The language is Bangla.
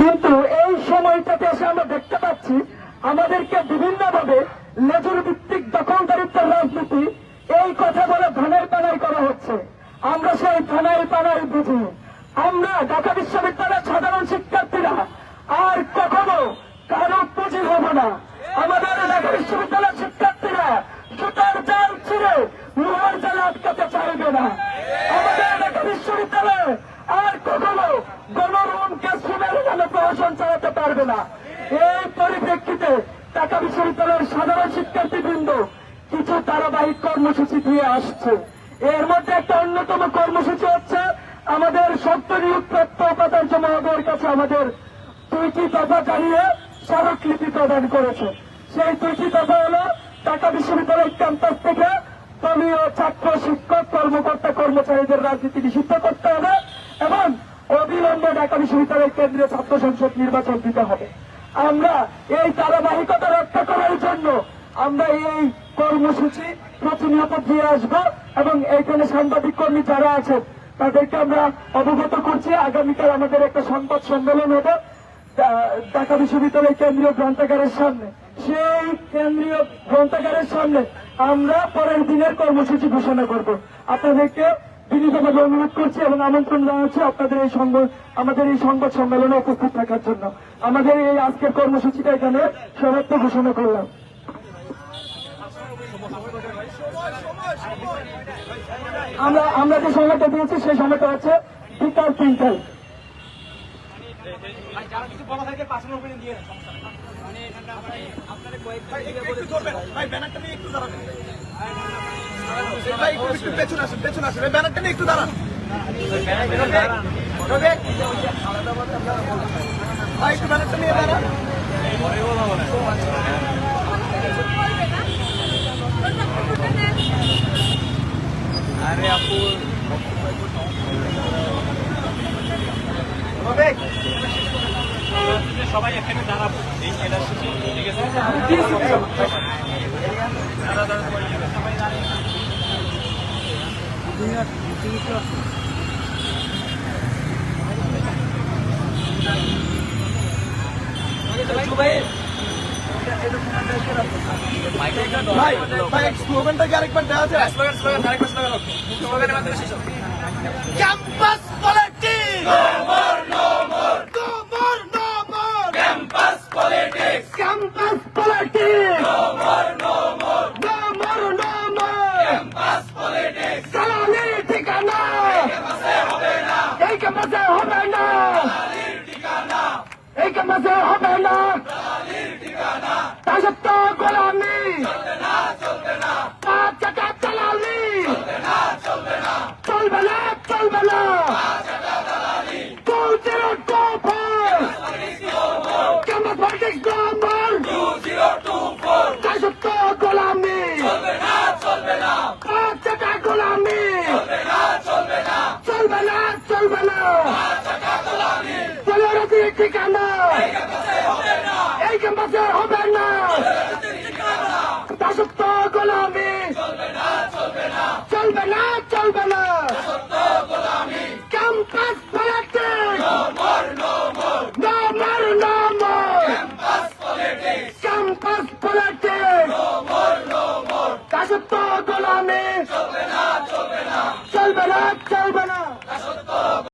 কিন্তু এই সময়টাতে এসে আমরা দেখতে পাচ্ছি আমাদেরকে বিভিন্নভাবে লেজুর ভিত্তিক দখলদারিত্বের রাজনীতি, এই কথা বলে ধানের পানাই করা হচ্ছে। আমরা সেই ধানাই পানাই বুঝি। আমরা ঢাকা বিশ্ববিদ্যালয়ের সাধারণ শিক্ষার্থীরা আর কখনো কারও পুঁজি হব না। আমাদের ঢাকা বিশ্ববিদ্যালয়ের শিক্ষার্থীরা সুতার জাল ছিঁড়ে লোহার জালে আটকাতে চাইবে না। আমাদের ঢাকা বিশ্ববিদ্যালয়ে আর কখনো গণরুমকে সুমের নামে প্রহসন চালাতে পারবে না। এই পরিপ্রেক্ষিতে ঢাকা বিশ্ববিদ্যালয়ের সাধারণ শিক্ষার্থীবৃন্দ কিছু ধারাবাহিক কর্মসূচি দিয়ে আসছে। এর মধ্যে একটা অন্যতম কর্মসূচি হচ্ছে আমাদের সত্য নিয়োগপ্রাপ্ত উপাচার্য মহোদয়ের কাছে আমাদের দুইটি দফা জানিয়ে স্মারকলিপি প্রদান করেছে। সেই দুইটি দফা হলো ঢাকা বিশ্ববিদ্যালয় ক্যাম্পাস থেকে দলীয় ছাত্র, শিক্ষক, কর্মকর্তা, কর্মচারীদের রাজনীতি নিষিদ্ধ করতে হবে এবং অবিলম্বে ঢাকা বিশ্ববিদ্যালয়ের কেন্দ্রীয় ছাত্র সংসদ নির্বাচন দিতে হবে। আমরা এই ধারাবাহিকতা রক্ষা করার জন্য আমরা এই কর্মসূচি প্রতিনিয়ত দিয়ে আসব এবং এইখানে সাংবাদিক কর্মী যারা আছেন, তাদেরকে আমরা অবগত করছি। আগামীকাল আমাদের একটা সংবাদ সম্মেলন হবে ঢাকা বিশ্ববিদ্যালয় কেন্দ্রীয় গ্রন্থাগারের সামনে। সেই কেন্দ্রীয় গ্রন্থাগারের সামনে আমরা পরের দিনের কর্মসূচি ঘোষণা করব। আপনাদেরকে বিনীতভাবে অনুরোধ করছি এবং আমন্ত্রণ জানাচ্ছি আপনাদের এই সংবাদ আমাদের এই সংবাদ সম্মেলনে উপস্থিত থাকার জন্য। আমাদের এই আজকের কর্মসূচিটা এখানে সমাপ্ত ঘোষণা করলাম। আমরা আমরা যে সময়টা দিয়েছি সেই সময়টা হচ্ছে বিকাল তিনটায়। মানে। ভাই ব্যানারটা নিয়ে একটু দাঁড়ান ভাই একটু পেছনে আসুন পেছনে আসুন। এই ব্যানারটা নিয়ে একটু দাঁড়ান। ভাই একটু ব্যানারটা নিয়ে দাঁড়ান। রবি, সবাই এখানে দাঁড়াবো। এই এটা শেষে ঠিক আছে ভাই? ভাই আরেকবার দেওয়া যায় স্লোগান স্লোগান স্লোগানের মাধ্যমে শেষ campus politics no more no more no more no more campus politics campus politics no more no more no more no more campus politics সালালি ঠিকানা এই ক্যাম্পাসে হবে না। এই ক্যাম্পাসে হবে না। দাসত্ব গোলামি। পাঁচ চাকা চালালি। চলবে না চলবে না। politics number. Two zero two four. দাসত্ব গোলামি। পাঁচ চাকা গোলামি। চলবে না চলবে না পনেরোটি ঠিকানা এই ক্যাম্পাসে হবে না দাসত্ব গোলামি। চলবে না চলবে না। Campus politics no more no more no more no more campus more দাসত্ব গোলামি চলবে না চলবে না।